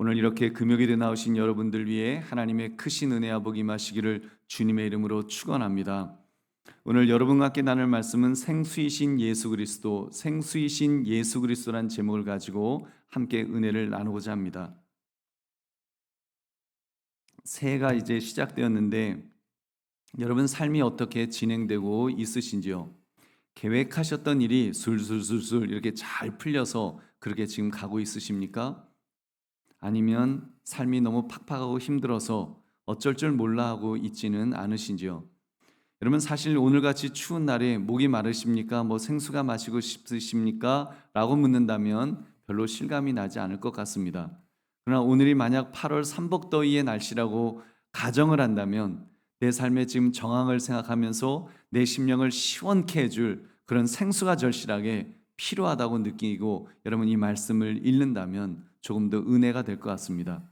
오늘 이렇게 금요일에 나오신 여러분들 위해 하나님의 크신 은혜와 복이 마시기를 주님의 이름으로 축원합니다. 오늘 여러분과 함께 나눌 말씀은 생수이신 예수 그리스도, 생수이신 예수 그리스도란 제목을 가지고 함께 은혜를 나누고자 합니다. 새해가 이제 시작되었는데 여러분 삶이 어떻게 진행되고 있으신지요? 계획하셨던 일이 술술술술 이렇게 잘 풀려서 그렇게 지금 가고 있으십니까? 아니면 삶이 너무 팍팍하고 힘들어서 어쩔 줄 몰라 하고 있지는 않으신지요? 여러분 사실 오늘같이 추운 날에 목이 마르십니까? 뭐 생수가 마시고 싶으십니까? 라고 묻는다면 별로 실감이 나지 않을 것 같습니다. 그러나 오늘이 만약 8월 삼복더위의 날씨라고 가정을 한다면 내 삶의 지금 정황을 생각하면서 내 심령을 시원케 해줄 그런 생수가 절실하게 필요하다고 느끼고 여러분 이 말씀을 읽는다면 조금 더 은혜가 될 것 같습니다.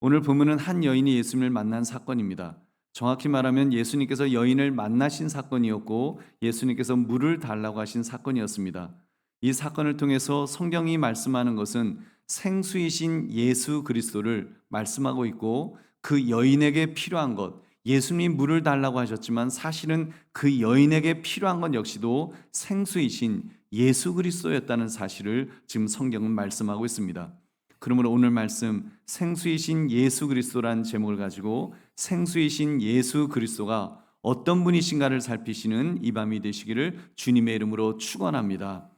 오늘 본문은 한 여인이 예수님을 만난 사건입니다. 정확히 말하면 예수님께서 여인을 만나신 사건이었고 예수님께서 물을 달라고 하신 사건이었습니다. 이 사건을 통해서 성경이 말씀하는 것은 생수이신 예수 그리스도를 말씀하고 있고 그 여인에게 필요한 것, 예수님 물을 달라고 하셨지만 사실은 그 여인에게 필요한 것 역시도 생수이신 예수 그리스도였다는 사실을 지금 성경은 말씀하고 있습니다. 그러므로 오늘 말씀 생수이신 예수 그리스도란 제목을 가지고 생수이신 예수 그리스도가 어떤 분이신가를 살피시는 이 밤이 되시기를 주님의 이름으로 축원합니다.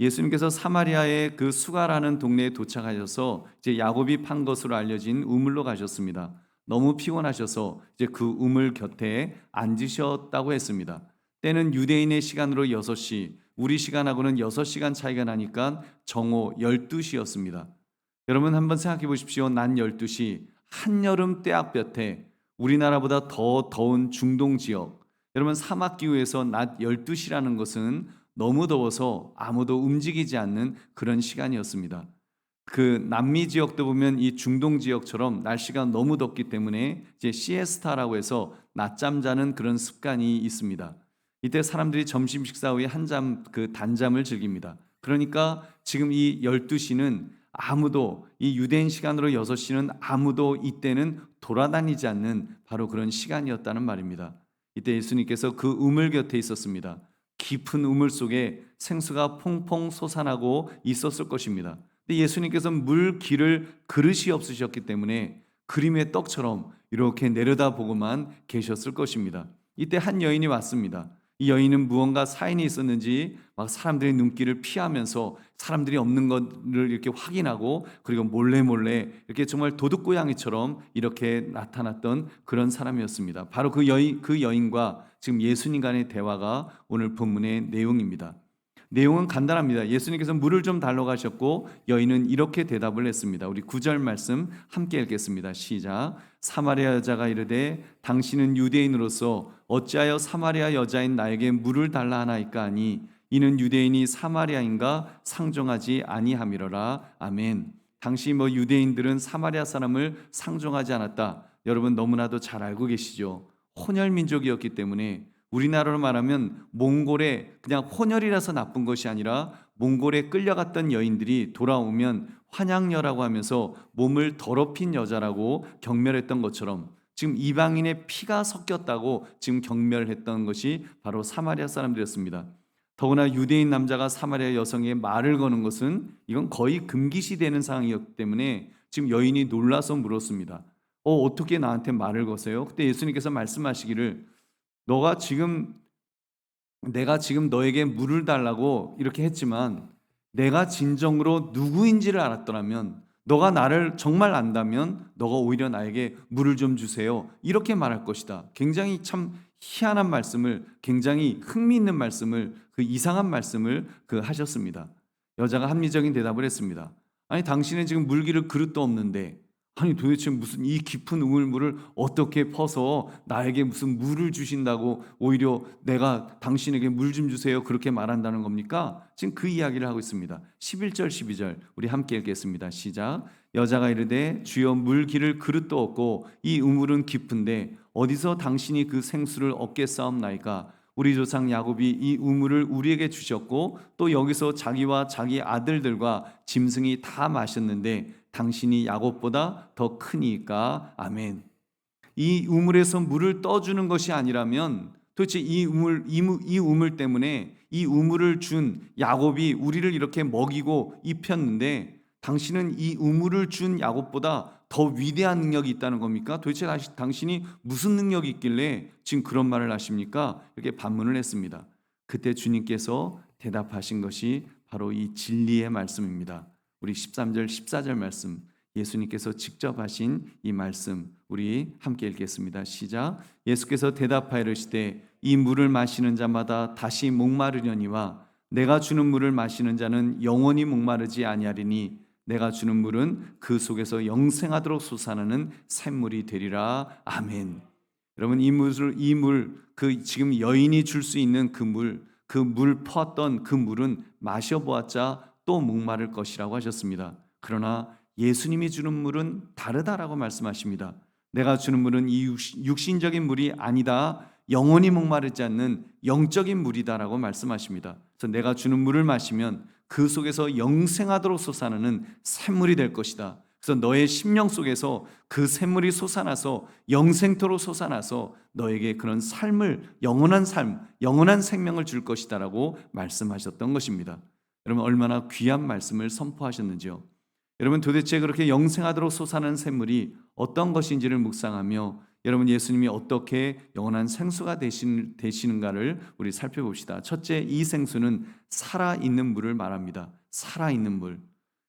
예수님께서 사마리아의 그 수가라는 동네에 도착하셔서 이제 야곱이 판 것으로 알려진 우물로 가셨습니다. 너무 피곤하셔서 이제 그 우물 곁에 앉으셨다고 했습니다. 때는 유대인의 시간으로 6시, 우리 시간하고는 6시간 차이가 나니까 정오 12시였습니다. 여러분 한번 생각해 보십시오. 난 12시 한여름 때학볕에 우리나라보다 더 더운 중동 지역 여러분 사막 기후에서 낮 12시라는 것은 너무 더워서 아무도 움직이지 않는 그런 시간이었습니다. 그 남미 지역도 보면 이 중동 지역처럼 날씨가 너무 덥기 때문에 이제 시에스타라고 해서 낮잠 자는 그런 습관이 있습니다. 이때 사람들이 점심 식사 후에 한잠 그 단잠을 즐깁니다. 그러니까 지금 이 12시는 아무도 이 유대인 시간으로 6시는 아무도 이때는 돌아다니지 않는 바로 그런 시간이었다는 말입니다. 이때 예수님께서 그 우물 곁에 있었습니다. 깊은 우물 속에 생수가 퐁퐁 솟아나고 있었을 것입니다. 근데 예수님께서 물 길을 그릇이 없으셨기 때문에 그림의 떡처럼 이렇게 내려다보고만 계셨을 것입니다. 이때 한 여인이 왔습니다. 이 여인은 무언가 사인이 있었는지 막 사람들의 눈길을 피하면서 사람들이 없는 것을 이렇게 확인하고 그리고 몰래 몰래 이렇게 정말 도둑고양이처럼 이렇게 나타났던 그런 사람이었습니다. 바로 그 여인 그 여인과 지금 예수님 간의 대화가 오늘 본문의 내용입니다. 내용은 간단합니다. 예수님께서 물을 좀 달러 가셨고 여인은 이렇게 대답을 했습니다. 우리 구절 말씀 함께 읽겠습니다. 시작. 사마리아 여자가 이르되 당신은 유대인으로서 어찌하여 사마리아 여자인 나에게 물을 달라 하나이까 하니 이는 유대인이 사마리아인가 상종하지 아니함이로라. 아멘. 당시 뭐 유대인들은 사마리아 사람을 상종하지 않았다. 여러분 너무나도 잘 알고 계시죠. 혼혈 민족이었기 때문에 우리나라로 말하면 몽골에 그냥 혼혈이라서 나쁜 것이 아니라 몽골에 끌려갔던 여인들이 돌아오면 환양녀라고 하면서 몸을 더럽힌 여자라고 경멸했던 것처럼 지금 이방인의 피가 섞였다고 지금 경멸했던 것이 바로 사마리아 사람들이었습니다. 더구나 유대인 남자가 사마리아 여성의 말을 거는 것은 이건 거의 금기시 되는 상황이었기 때문에 지금 여인이 놀라서 물었습니다. 어, 어떻게 나한테 말을 거세요? 그때 예수님께서 말씀하시기를 너가 지금 내가 지금 너에게 물을 달라고 이렇게 했지만 내가 진정으로 누구인지를 알았더라면 너가 나를 정말 안다면 너가 오히려 나에게 물을 좀 주세요. 이렇게 말할 것이다. 굉장히 참 희한한 말씀을 굉장히 흥미있는 말씀을 그 이상한 말씀을 그 하셨습니다. 여자가 합리적인 대답을 했습니다. 아니 당신은 지금 물기를 그릇도 없는데 아니 도대체 무슨 이 깊은 우물물을 어떻게 퍼서 나에게 무슨 물을 주신다고 오히려 내가 당신에게 물 좀 주세요 그렇게 말한다는 겁니까? 지금 그 이야기를 하고 있습니다. 11절 12절 우리 함께 읽겠습니다. 시작. 여자가 이르되 주여 물 기를 그릇도 없고 이 우물은 깊은데 어디서 당신이 그 생수를 얻게 싸움나이까 우리 조상 야곱이 이 우물을 우리에게 주셨고 또 여기서 자기와 자기 아들들과 짐승이 다 마셨는데 당신이 야곱보다 더 크니까 아멘. 이 우물에서 물을 떠주는 것이 아니라면 도대체 이 우물 이, 무- 이 우물 때문에 이 우물을 준 야곱이 우리를 이렇게 먹이고 입혔는데 당신은 이 우물을 준 야곱보다 더 위대한 능력이 있다는 겁니까? 도대체 당신이 무슨 능력이 있길래 지금 그런 말을 하십니까? 이렇게 반문을 했습니다. 그때 주님께서 대답하신 것이 바로 이 진리의 말씀입니다. 우리 13절 14절 말씀 예수님께서 직접 하신 이 말씀 우리 함께 읽겠습니다. 시작. 예수께서 대답하여 이르시되 이 물을 마시는 자마다 다시 목마르려니와 내가 주는 물을 마시는 자는 영원히 목마르지 아니하리니 내가 주는 물은 그 속에서 영생하도록 솟아나는 샘물이 되리라. 아멘. 여러분 이 물을 이 물 그 지금 여인이 줄 수 있는 그 물 그 물 퍼왔던 그 물은 마셔 보았자 또 목마를 것이라고 하셨습니다. 그러나 예수님이 주는 물은 다르다라고 말씀하십니다. 내가 주는 물은 이 육신- 육신적인 물이 아니다. 영원히 목마르지 않는 영적인 물이다라고 말씀하십니다. 그래서 내가 주는 물을 마시면 그 속에서 영생하도록 솟아나는 샘물이 될 것이다. 그래서 너의 심령 속에서 그 샘물이 솟아나서 영생토로 솟아나서 너에게 그런 삶을 영원한 삶, 영원한 생명을 줄 것이다라고 말씀하셨던 것입니다. 여러분 얼마나 귀한 말씀을 선포하셨는지요. 여러분 도대체 그렇게 영생하도록 솟아나는 샘물이 어떤 것인지를 묵상하며 여러분 예수님이 어떻게 영원한 생수가 되신, 되시는가를 우리 살펴봅시다. 첫째, 이 생수는 살아있는 물을 말합니다. 살아있는 물.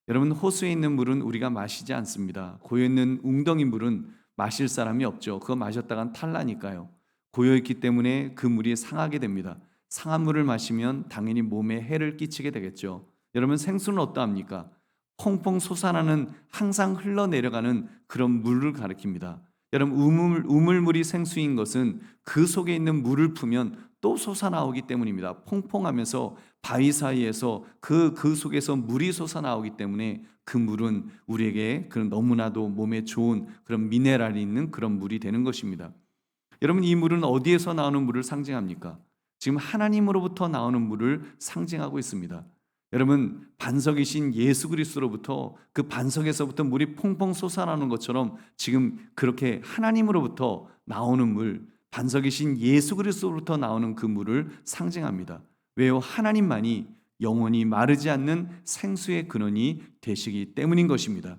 여러분 호수에 있는 물은 우리가 마시지 않습니다. 고여 있는 웅덩이 물은 마실 사람이 없죠. 그거 마셨다간 탈라니까요. 고여 있기 때문에 그 물이 상하게 됩니다. 상한 물을 마시면 당연히 몸에 해를 끼치게 되겠죠. 여러분 생수는 어떠합니까? 퐁퐁 솟아나는 항상 흘러내려가는 그런 물을 가리킵니다. 여러분 우물 우물물이 생수인 것은 그 속에 있는 물을 푸면 또 솟아나오기 때문입니다. 퐁퐁하면서 바위 사이에서 그그 속에서 물이 솟아나오기 때문에 그 물은 우리에게 그런 너무나도 몸에 좋은 그런 미네랄이 있는 그런 물이 되는 것입니다. 여러분 이 물은 어디에서 나오는 물을 상징합니까? 지금 하나님으로부터 나오는 물을 상징하고 있습니다. 여러분 반석이신 예수 그리스도로부터 그 반석에서부터 물이 퐁퐁 솟아나는 것처럼 지금 그렇게 하나님으로부터 나오는 물 반석이신 예수 그리스도로부터 나오는 그 물을 상징합니다. 왜요? 하나님만이 영원히 마르지 않는 생수의 근원이 되시기 때문인 것입니다.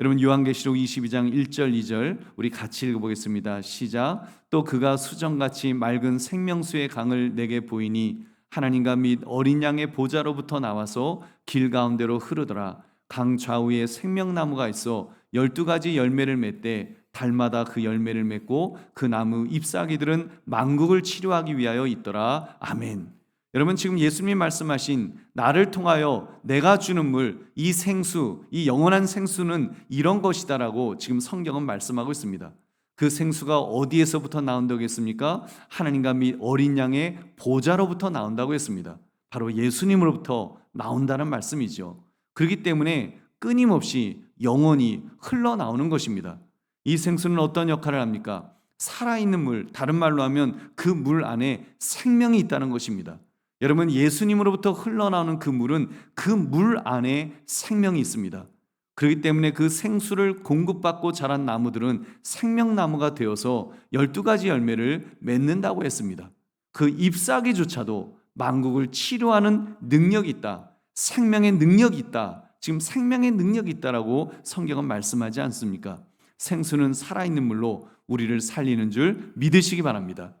여러분 요한계시록 22장 1절 2절 우리 같이 읽어보겠습니다. 시작. 또 그가 수정같이 맑은 생명수의 강을 내게 보이니 하나님과 및 어린 양의 보좌로부터 나와서 길 가운데로 흐르더라. 강 좌우에 생명나무가 있어 열두 가지 열매를 맺되 달마다 그 열매를 맺고 그 나무 잎사귀들은 만국을 치료하기 위하여 있더라. 아멘. 여러분 지금 예수님이 말씀하신 나를 통하여 내가 주는 물, 이 생수, 이 영원한 생수는 이런 것이다라고 지금 성경은 말씀하고 있습니다. 그 생수가 어디에서부터 나온다고 했습니까? 하나님과 및 어린 양의 보좌로부터 나온다고 했습니다. 바로 예수님으로부터 나온다는 말씀이죠. 그렇기 때문에 끊임없이 영원히 흘러나오는 것입니다. 이 생수는 어떤 역할을 합니까? 살아있는 물, 다른 말로 하면 그 물 안에 생명이 있다는 것입니다. 여러분, 예수님으로부터 흘러나오는 그 물은 그 물 안에 생명이 있습니다. 그렇기 때문에 그 생수를 공급받고 자란 나무들은 생명나무가 되어서 12가지 열매를 맺는다고 했습니다. 그 잎사귀조차도 만국을 치료하는 능력이 있다. 생명의 능력이 있다. 지금 생명의 능력이 있다라고 성경은 말씀하지 않습니까? 생수는 살아있는 물로 우리를 살리는 줄 믿으시기 바랍니다.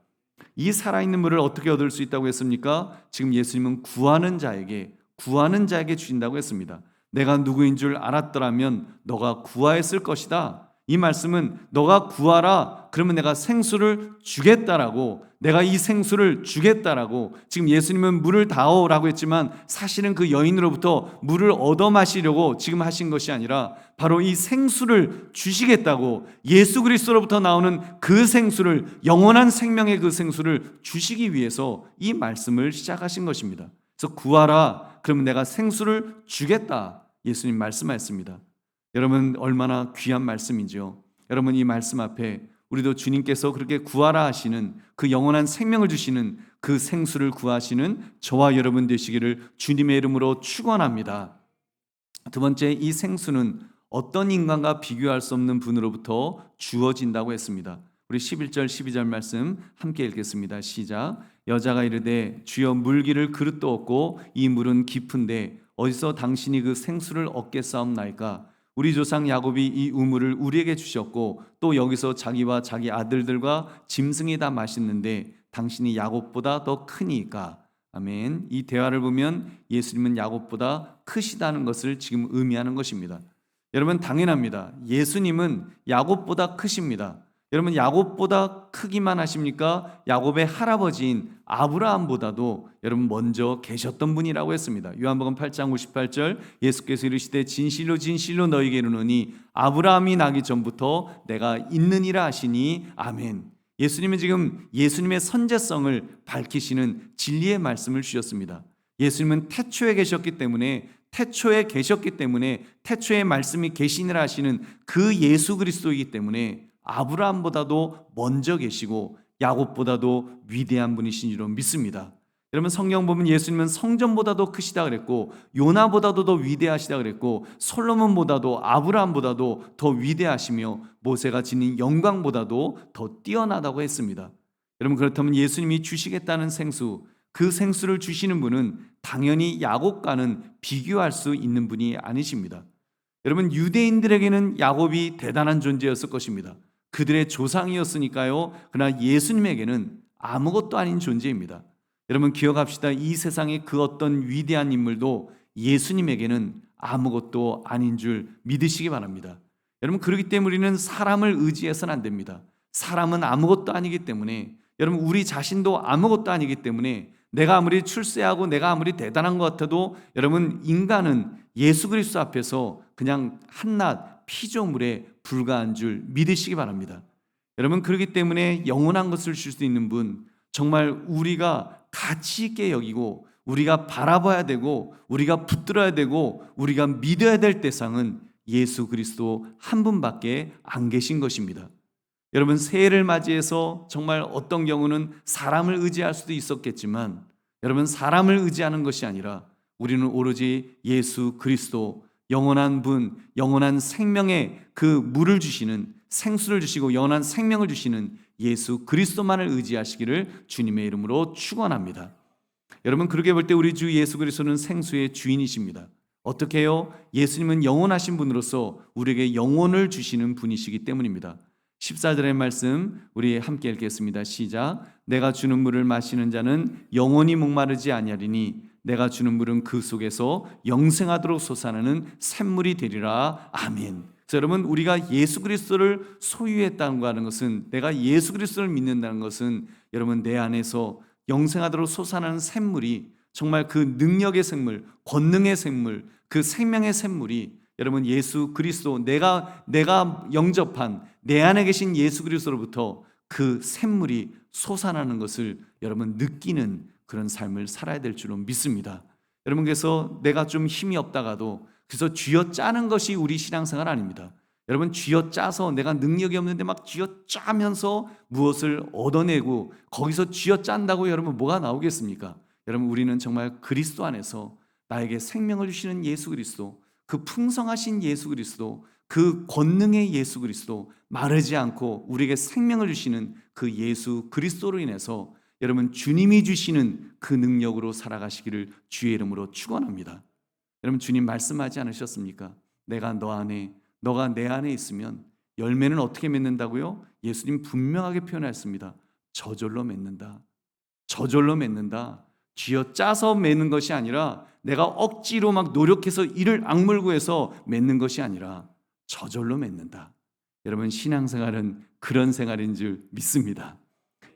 이 살아있는 물을 어떻게 얻을 수 있다고 했습니까? 지금 예수님은 구하는 자에게 구하는 자에게 주신다고 했습니다. 내가 누구인 줄 알았더라면 너가 구하였을 것이다. 이 말씀은 너가 구하라. 그러면 내가 생수를 주겠다라고 내가 이 생수를 주겠다라고 지금 예수님은 물을 다오라고 했지만 사실은 그 여인으로부터 물을 얻어 마시려고 지금 하신 것이 아니라 바로 이 생수를 주시겠다고 예수 그리스도로부터 나오는 그 생수를 영원한 생명의 그 생수를 주시기 위해서 이 말씀을 시작하신 것입니다. 그래서 구하라. 그러면 내가 생수를 주겠다. 예수님 말씀하셨습니다. 여러분 얼마나 귀한 말씀이지요. 여러분 이 말씀 앞에 우리도 주님께서 그렇게 구하라 하시는 그 영원한 생명을 주시는 그 생수를 구하시는 저와 여러분 되시기를 주님의 이름으로 축원합니다. 두 번째 이 생수는 어떤 인간과 비교할 수 없는 분으로부터 주어진다고 했습니다. 우리 11절 12절 말씀 함께 읽겠습니다. 시작. 여자가 이르되 주여 물기를 그릇도 없고 이 물은 깊은데 어디서 당신이 그 생수를 얻겠사옵나이까 우리 조상 야곱이 이 우물을 우리에게 주셨고 또 여기서 자기와 자기 아들들과 짐승이 다 마셨는데 당신이 야곱보다 더 크니까 아멘. 이 대화를 보면 예수님은 야곱보다 크시다는 것을 지금 의미하는 것입니다. 여러분 당연합니다. 예수님은 야곱보다 크십니다. 여러분 야곱보다 크기만 하십니까? 야곱의 할아버지인 아브라함보다도 여러분 먼저 계셨던 분이라고 했습니다. 요한복음 8장 58절 예수께서 이르시되 진실로 진실로 너희에게 이르노니 아브라함이 나기 전부터 내가 있느니라 하시니 아멘. 예수님은 지금 예수님의 선제성을 밝히시는 진리의 말씀을 주셨습니다. 예수님은 태초에 계셨기 때문에 태초에 계셨기 때문에 태초에 말씀이 계시니라 하시는 그 예수 그리스도이기 때문에 아브라함보다도 먼저 계시고 야곱보다도 위대한 분이신 줄로 믿습니다. 여러분 성경 보면 예수님은 성전보다도 크시다 그랬고 요나보다도 더 위대하시다 그랬고 솔로몬보다도 아브라함보다도 더 위대하시며 모세가 지닌 영광보다도 더 뛰어나다고 했습니다. 여러분 그렇다면 예수님이 주시겠다는 생수 그 생수를 주시는 분은 당연히 야곱과는 비교할 수 있는 분이 아니십니다. 여러분 유대인들에게는 야곱이 대단한 존재였을 것입니다. 그들의 조상이었으니까요. 그러나 예수님에게는 아무것도 아닌 존재입니다. 여러분 기억합시다. 이 세상의 그 어떤 위대한 인물도 예수님에게는 아무것도 아닌 줄 믿으시기 바랍니다. 여러분 그렇기 때문에 우리는 사람을 의지해서는 안 됩니다. 사람은 아무것도 아니기 때문에 여러분 우리 자신도 아무것도 아니기 때문에 내가 아무리 출세하고 내가 아무리 대단한 것 같아도 여러분 인간은 예수 그리스도 앞에서 그냥 한낱 피조물에 불과한 줄 믿으시기 바랍니다. 여러분 그렇기 때문에 영원한 것을 줄 수 있는 분 정말 우리가 가치 있게 여기고 우리가 바라봐야 되고 우리가 붙들어야 되고 우리가 믿어야 될 대상은 예수 그리스도 한 분밖에 안 계신 것입니다. 여러분 새해를 맞이해서 정말 어떤 경우는 사람을 의지할 수도 있었겠지만 여러분 사람을 의지하는 것이 아니라 우리는 오로지 예수 그리스도 영원한 분, 영원한 생명의 그 물을 주시는 생수를 주시고 영원한 생명을 주시는 예수 그리스도만을 의지하시기를 주님의 이름으로 축원합니다. 여러분 그렇게 볼 때 우리 주 예수 그리스도는 생수의 주인이십니다. 어떻게 해요? 예수님은 영원하신 분으로서 우리에게 영혼을 주시는 분이시기 때문입니다. 14절의 말씀 우리 함께 읽겠습니다. 시작. 내가 주는 물을 마시는 자는 영원히 목마르지 아니하리니 내가 주는 물은 그 속에서 영생하도록 솟아나는 샘물이 되리라. 아멘. 자, 여러분 우리가 예수 그리스도를 소유했다는 하는 것은 내가 예수 그리스도를 믿는다는 것은 여러분 내 안에서 영생하도록 솟아나는 샘물이 정말 그 능력의 샘물, 권능의 샘물, 그 생명의 샘물이 여러분 예수 그리스도 내가 내가 영접한 내 안에 계신 예수 그리스도로부터 그 샘물이 솟아나는 것을 여러분 느끼는 그런 삶을 살아야 될 줄로 믿습니다. 여러분 그래서 내가 좀 힘이 없다가도 그래서 쥐어 짜는 것이 우리 신앙생활 아닙니다. 여러분 쥐어 짜서 내가 능력이 없는데 막 쥐어 짜면서 무엇을 얻어내고 거기서 쥐어 짠다고 여러분 뭐가 나오겠습니까? 여러분 우리는 정말 그리스도 안에서 나에게 생명을 주시는 예수 그리스도 그 풍성하신 예수 그리스도 그 권능의 예수 그리스도 마르지 않고 우리에게 생명을 주시는 그 예수 그리스도로 인해서 여러분 주님이 주시는 그 능력으로 살아가시기를 주의 이름으로 축원합니다. 여러분 주님 말씀하지 않으셨습니까? 내가 너 안에 너가 내 안에 있으면 열매는 어떻게 맺는다고요? 예수님 분명하게 표현했습니다. 저절로 맺는다. 저절로 맺는다. 쥐어 짜서 맺는 것이 아니라 내가 억지로 막 노력해서 이를 악물고 해서 맺는 것이 아니라 저절로 맺는다. 여러분 신앙생활은 그런 생활인 줄 믿습니다.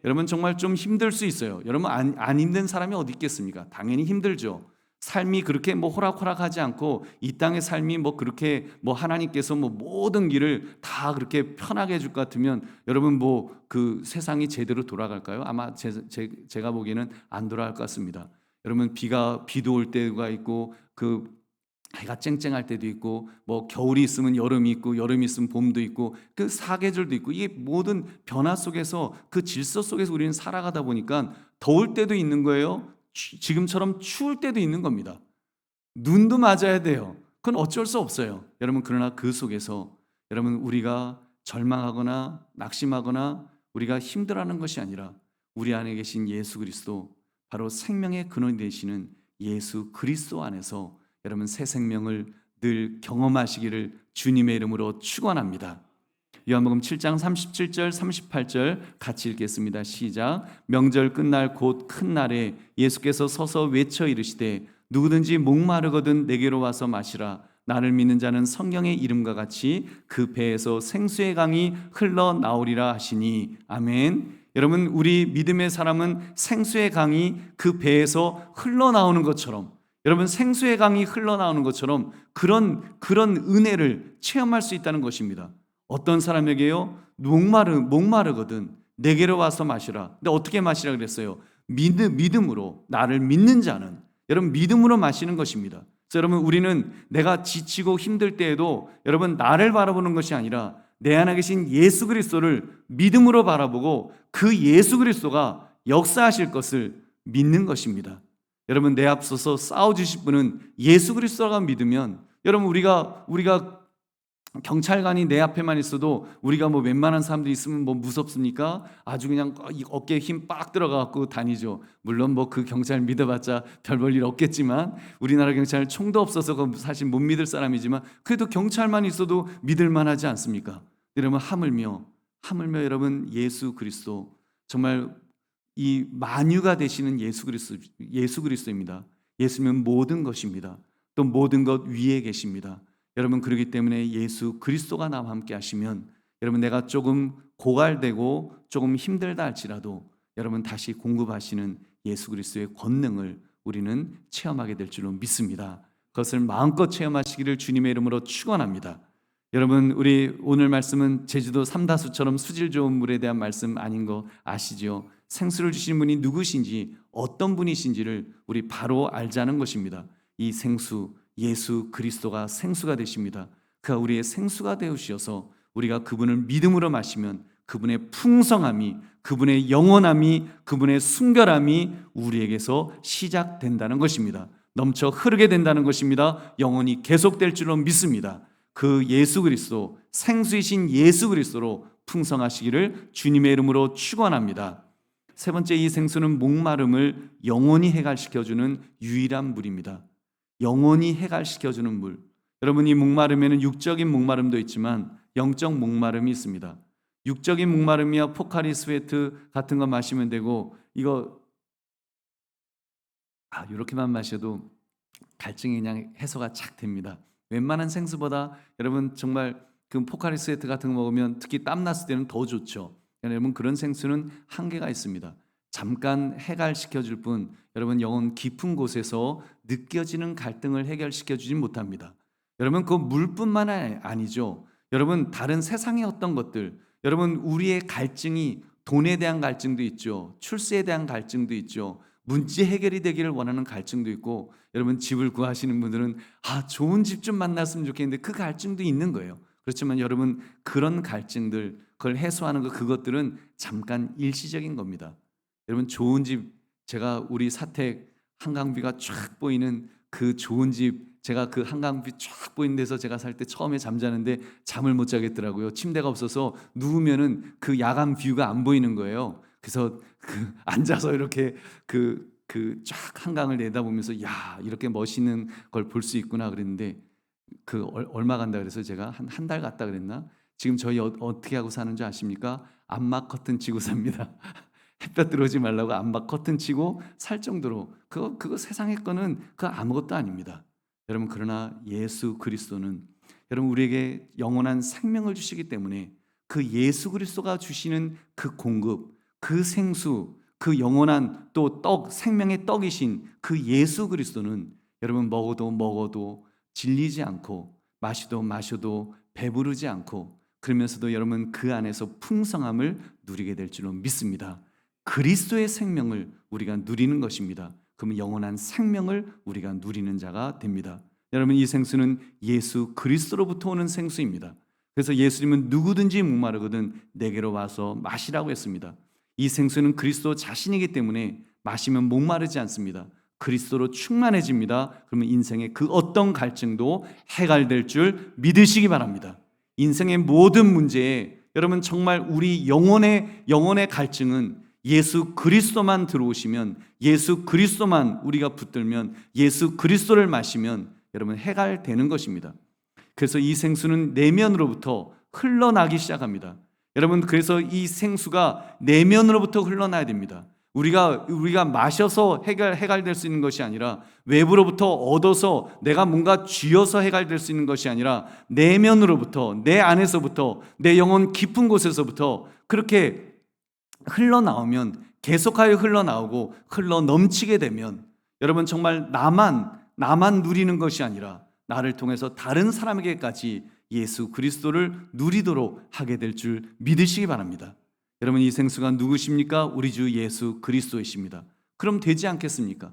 여러분 정말 좀 힘들 수 있어요. 여러분 안, 안 힘든 사람이 어디 있겠습니까? 당연히 힘들죠. 삶이 그렇게 뭐 호락호락하지 않고 이 땅의 삶이 뭐 그렇게 뭐 하나님께서 뭐 모든 길을 다 그렇게 편하게 해줄 것 같으면 여러분 뭐 그 세상이 제대로 돌아갈까요? 아마 제, 제, 제가 보기에는 안 돌아갈 것 같습니다. 여러분 비가 비도 올 때가 있고 그 해가 쨍쨍할 때도 있고 뭐 겨울이 있으면 여름이 있고 여름이 있으면 봄도 있고 그 사계절도 있고 이게 모든 변화 속에서 그 질서 속에서 우리는 살아가다 보니까 더울 때도 있는 거예요. 추- 지금처럼 추울 때도 있는 겁니다. 눈도 맞아야 돼요. 그건 어쩔 수 없어요. 여러분 그러나 그 속에서 여러분 우리가 절망하거나 낙심하거나 우리가 힘들어하는 것이 아니라 우리 안에 계신 예수 그리스도 바로 생명의 근원이 되시는 예수 그리스도 안에서 여러분 새 생명을 늘 경험하시기를 주님의 이름으로 축원합니다. 요한복음 7장 37절 38절 같이 읽겠습니다. 시작. 명절 끝날 곧 큰 날에 예수께서 서서 외쳐 이르시되 누구든지 목마르거든 내게로 와서 마시라. 나를 믿는 자는 성경의 이름과 같이 그 배에서 생수의 강이 흘러 나오리라 하시니 아멘. 여러분 우리 믿음의 사람은 생수의 강이 그 배에서 흘러나오는 것처럼 여러분 생수의 강이 흘러나오는 것처럼 그런 그런 은혜를 체험할 수 있다는 것입니다. 어떤 사람에게요? 목마르 목마르거든 내게로 와서 마시라. 근데 어떻게 마시라 그랬어요? 믿음 믿음으로 나를 믿는 자는 여러분 믿음으로 마시는 것입니다. 여러분 우리는 내가 지치고 힘들 때에도 여러분 나를 바라보는 것이 아니라 내 안에 계신 예수 그리스도를 믿음으로 바라보고 그 예수 그리스도가 역사하실 것을 믿는 것입니다. 여러분 내 앞서서 싸워 주실 분은 예수 그리스도가 믿으면 여러분 우리가 우리가 경찰관이 내 앞에만 있어도 우리가 뭐 웬만한 사람들이 있으면 뭐 무섭습니까? 아주 그냥 이 어깨에 힘 빡 들어가 갖고 다니죠. 물론 뭐 그 경찰 믿어봤자 별 볼 일 없겠지만 우리나라 경찰 총도 없어서 그 사실 못 믿을 사람이지만 그래도 경찰만 있어도 믿을 만 하지 않습니까? 여러분 하물며 하물며 여러분 예수 그리스도 정말 이 만유가 되시는 예수 그리스도 예수 그리스도입니다. 예수면 모든 것입니다. 또 모든 것 위에 계십니다. 여러분 그러기 때문에 예수 그리스도가 나와 함께 하시면 여러분 내가 조금 고갈되고 조금 힘들다 할지라도 여러분 다시 공급하시는 예수 그리스도의 권능을 우리는 체험하게 될 줄로 믿습니다. 그것을 마음껏 체험하시기를 주님의 이름으로 축원합니다. 여러분 우리 오늘 말씀은 제주도 삼다수처럼 수질 좋은 물에 대한 말씀 아닌 거 아시죠? 생수를 주신 분이 누구신지 어떤 분이신지를 우리 바로 알자는 것입니다. 이 생수 예수 그리스도가 생수가 되십니다. 그가 우리의 생수가 되우시어서 우리가 그분을 믿음으로 마시면 그분의 풍성함이 그분의 영원함이 그분의 순결함이 우리에게서 시작된다는 것입니다. 넘쳐 흐르게 된다는 것입니다. 영원히 계속될 줄로 믿습니다. 그 예수 그리스도 생수이신 예수 그리스도로 풍성하시기를 주님의 이름으로 축원합니다. 세 번째 이 생수는 목마름을 영원히 해갈시켜 주는 유일한 물입니다. 영원히 해갈시켜 주는 물. 여러분 이 목마름에는 육적인 목마름도 있지만 영적 목마름이 있습니다. 육적인 목마름이야 포카리 스웨트 같은 거 마시면 되고 이거 아 이렇게만 마셔도 갈증이 그냥 해소가 착 됩니다. 웬만한 생수보다 여러분 정말 그 포카리 스웨트 같은 거 먹으면 특히 땀 났을 때는 더 좋죠. 여러분 그런 생수는 한계가 있습니다. 잠깐 해갈시켜 줄 뿐 여러분 영혼 깊은 곳에서 느껴지는 갈등을 해결시켜 주지 못합니다. 여러분 그 물뿐만 아니죠. 여러분 다른 세상의 어떤 것들 여러분 우리의 갈증이 돈에 대한 갈증도 있죠. 출세에 대한 갈증도 있죠. 문제 해결이 되기를 원하는 갈증도 있고 여러분 집을 구하시는 분들은 아 좋은 집 좀 만났으면 좋겠는데 그 갈증도 있는 거예요. 그렇지만 여러분 그런 갈증들 그걸 해소하는 거 그것들은 잠깐 일시적인 겁니다. 여러분 좋은 집 제가 우리 사택 한강뷰가 쫙 보이는 그 좋은 집 제가 그 한강뷰 쫙 보이는 데서 제가 살 때 처음에 잠자는데 잠을 못 자겠더라고요. 침대가 없어서 누우면은 그 야간 뷰가 안 보이는 거예요. 그래서 그 앉아서 이렇게 그 그 쫙 한강을 내다보면서 야 이렇게 멋있는 걸 볼 수 있구나 그랬는데 그 얼- 얼마 간다 그래서 제가 한 한 달 갔다 그랬나? 지금 저희 어, 어떻게 하고 사는 줄 아십니까? 암막 커튼 치고 삽니다. 햇볕 들어오지 말라고 암막 커튼 치고 살 정도로 그거 그거 세상의 거는 그 아무것도 아닙니다. 여러분 그러나 예수 그리스도는 여러분 우리에게 영원한 생명을 주시기 때문에 그 예수 그리스도가 주시는 그 공급, 그 생수, 그 영원한 또 떡, 생명의 떡이신 그 예수 그리스도는 여러분 먹어도 먹어도 질리지 않고 마셔도 마셔도 배부르지 않고 그러면서도 여러분 그 안에서 풍성함을 누리게 될 줄로 믿습니다. 그리스도의 생명을 우리가 누리는 것입니다. 그러면 영원한 생명을 우리가 누리는 자가 됩니다. 여러분 이 생수는 예수 그리스도로부터 오는 생수입니다. 그래서 예수님은 누구든지 목마르거든 내게로 와서 마시라고 했습니다. 이 생수는 그리스도 자신이기 때문에 마시면 목마르지 않습니다. 그리스도로 충만해집니다. 그러면 인생의 그 어떤 갈증도 해갈될 줄 믿으시기 바랍니다. 인생의 모든 문제에 여러분 정말 우리 영혼의 영혼의 갈증은 예수 그리스도만 들어오시면 예수 그리스도만 우리가 붙들면 예수 그리스도를 마시면 여러분 해갈되는 것입니다. 그래서 이 생수는 내면으로부터 흘러나기 시작합니다. 여러분 그래서 이 생수가 내면으로부터 흘러나야 됩니다. 우리가 우리가 마셔서 해결 해갈될 수 있는 것이 아니라 외부로부터 얻어서 내가 뭔가 쥐어서 해갈될 수 있는 것이 아니라 내면으로부터 내 안에서부터 내 영혼 깊은 곳에서부터 그렇게 흘러나오면 계속하여 흘러나오고 흘러 넘치게 되면 여러분 정말 나만 나만 누리는 것이 아니라 나를 통해서 다른 사람에게까지 예수 그리스도를 누리도록 하게 될 줄 믿으시기 바랍니다. 여러분 이 생수가 누구십니까? 우리 주 예수 그리스도이십니다. 그럼 되지 않겠습니까?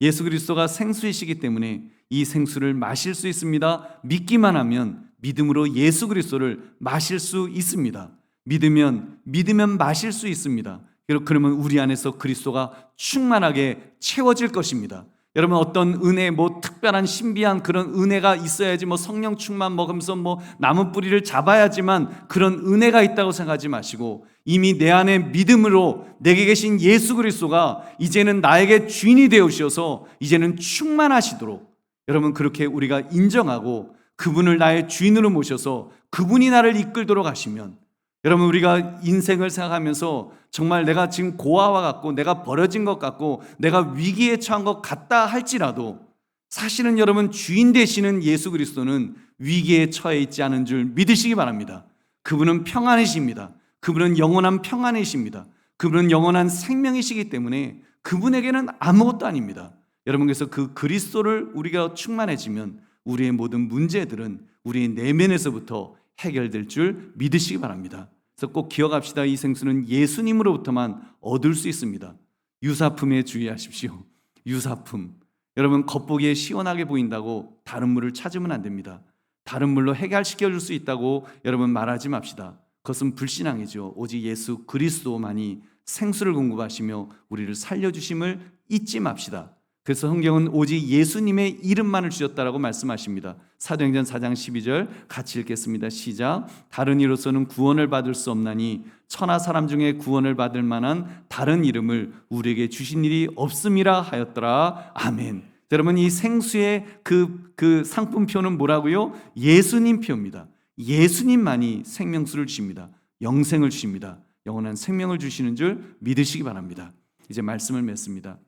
예수 그리스도가 생수이시기 때문에 이 생수를 마실 수 있습니다. 믿기만 하면 믿음으로 예수 그리스도를 마실 수 있습니다. 믿으면 믿으면 마실 수 있습니다. 그러면 우리 안에서 그리스도가 충만하게 채워질 것입니다. 여러분 어떤 은혜 뭐 특별한 신비한 그런 은혜가 있어야지 뭐 성령 충만 먹으면서 뭐 나무 뿌리를 잡아야지만 그런 은혜가 있다고 생각하지 마시고 이미 내 안에 믿음으로 내게 계신 예수 그리스도가 이제는 나에게 주인이 되어주셔서 이제는 충만하시도록 여러분 그렇게 우리가 인정하고 그분을 나의 주인으로 모셔서 그분이 나를 이끌도록 하시면 여러분 우리가 인생을 생각하면서 정말 내가 지금 고아와 같고 내가 버려진 것 같고 내가 위기에 처한 것 같다 할지라도 사실은 여러분 주인 되시는 예수 그리스도는 위기에 처해 있지 않은 줄 믿으시기 바랍니다. 그분은 평안이십니다. 그분은 영원한 평안이십니다. 그분은 영원한 생명이시기 때문에 그분에게는 아무것도 아닙니다. 여러분 그래서 그 그리스도를 우리가 충만해지면 우리의 모든 문제들은 우리의 내면에서부터 해결될 줄 믿으시기 바랍니다. 그래서 꼭 기억합시다. 이 생수는 예수님으로부터만 얻을 수 있습니다. 유사품에 주의하십시오. 유사품. 여러분 겉보기에 시원하게 보인다고 다른 물을 찾으면 안 됩니다. 다른 물로 해결시켜 줄 수 있다고 여러분 말하지 맙시다. 그것은 불신앙이죠. 오직 예수 그리스도만이 생수를 공급하시며 우리를 살려 주심을 잊지 맙시다. 그래서 성경은 오직 예수님의 이름만을 주셨다라고 말씀하십니다. 사도행전 4장 12절 같이 읽겠습니다. 시작. 다른 이로서는 구원을 받을 수 없나니 천하 사람 중에 구원을 받을 만한 다른 이름을 우리에게 주신 일이 없음이라 하였더라. 아멘. 여러분 이 생수의 그, 그 상품표는 뭐라고요? 예수님 표입니다. 예수님만이 생명수를 주십니다. 영생을 주십니다. 영원한 생명을 주시는 줄 믿으시기 바랍니다. 이제 말씀을 맺습니다.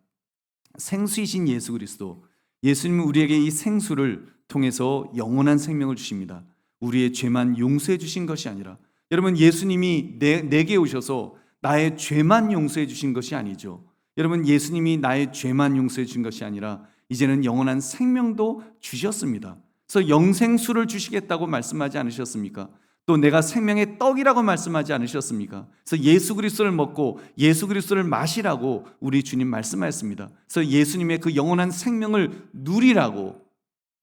생수이신 예수 그리스도 예수님은 우리에게 이 생수를 통해서 영원한 생명을 주십니다. 우리의 죄만 용서해 주신 것이 아니라 여러분 예수님이 내, 내게 오셔서 나의 죄만 용서해 주신 것이 아니죠. 여러분 예수님이 나의 죄만 용서해 주신 것이 아니라 이제는 영원한 생명도 주셨습니다. 그래서 영생수를 주시겠다고 말씀하지 않으셨습니까? 또 내가 생명의 떡이라고 말씀하지 않으셨습니까? 그래서 예수 그리스도를 먹고 예수 그리스도를 마시라고 우리 주님 말씀하셨습니다. 그래서 예수님의 그 영원한 생명을 누리라고.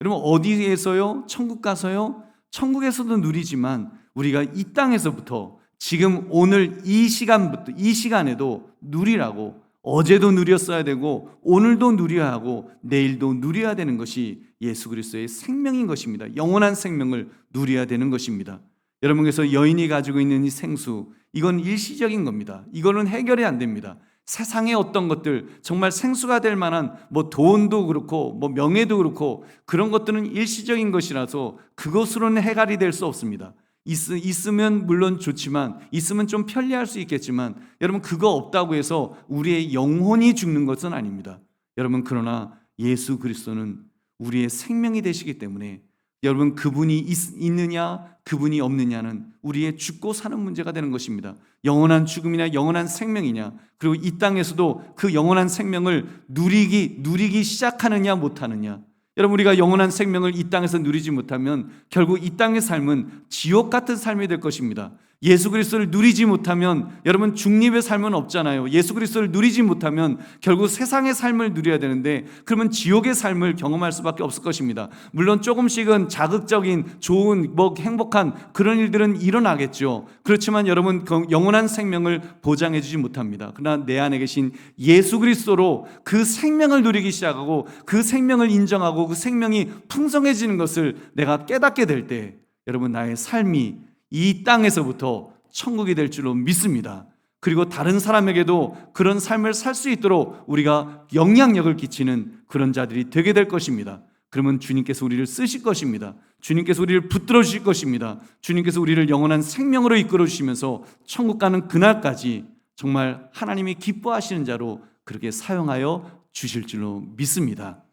여러분 어디에서요? 천국 가서요? 천국에서도 누리지만 우리가 이 땅에서부터 지금 오늘 이 시간부터 이 시간에도 누리라고 어제도 누렸어야 되고 오늘도 누려야 하고 내일도 누려야 되는 것이 예수 그리스도의 생명인 것입니다. 영원한 생명을 누려야 되는 것입니다. 여러분께서 여인이 가지고 있는 이 생수, 이건 일시적인 겁니다. 이거는 해결이 안 됩니다. 세상의 어떤 것들, 정말 생수가 될 만한 뭐 돈도 그렇고, 뭐 명예도 그렇고, 그런 것들은 일시적인 것이라서 그것으로는 해결이 될 수 없습니다. 있, 있으면 물론 좋지만, 있으면 좀 편리할 수 있겠지만, 여러분 그거 없다고 해서 우리의 영혼이 죽는 것은 아닙니다. 여러분, 그러나 예수 그리스도는 우리의 생명이 되시기 때문에 여러분 그분이 있, 있느냐 그분이 없느냐는 우리의 죽고 사는 문제가 되는 것입니다. 영원한 죽음이냐 영원한 생명이냐 그리고 이 땅에서도 그 영원한 생명을 누리기 누리기 시작하느냐 못하느냐 여러분 우리가 영원한 생명을 이 땅에서 누리지 못하면 결국 이 땅의 삶은 지옥 같은 삶이 될 것입니다. 예수 그리스도를 누리지 못하면 여러분 중립의 삶은 없잖아요. 예수 그리스도를 누리지 못하면 결국 세상의 삶을 누려야 되는데 그러면 지옥의 삶을 경험할 수밖에 없을 것입니다. 물론 조금씩은 자극적인 좋은 뭐 행복한 그런 일들은 일어나겠죠. 그렇지만 여러분 그 영원한 생명을 보장해 주지 못합니다. 그러나 내 안에 계신 예수 그리스도로 그 생명을 누리기 시작하고 그 생명을 인정하고 그 생명이 풍성해지는 것을 내가 깨닫게 될 때 여러분 나의 삶이 이 땅에서부터 천국이 될 줄로 믿습니다. 그리고 다른 사람에게도 그런 삶을 살 수 있도록 우리가 영향력을 끼치는 그런 자들이 되게 될 것입니다. 그러면 주님께서 우리를 쓰실 것입니다. 주님께서 우리를 붙들어 주실 것입니다. 주님께서 우리를 영원한 생명으로 이끌어 주시면서 천국 가는 그날까지 정말 하나님이 기뻐하시는 자로 그렇게 사용하여 주실 줄로 믿습니다.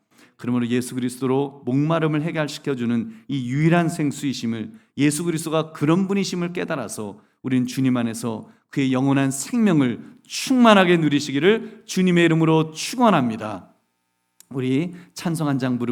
그러므로 예수 그리스도로 목마름을 해결시켜 주는 이 유일한 생수이심을 예수 그리스도가 그런 분이심을 깨달아서 우리는 주님 안에서 그의 영원한 생명을 충만하게 누리시기를 주님의 이름으로 축원합니다. 우리 찬송 한 장 부르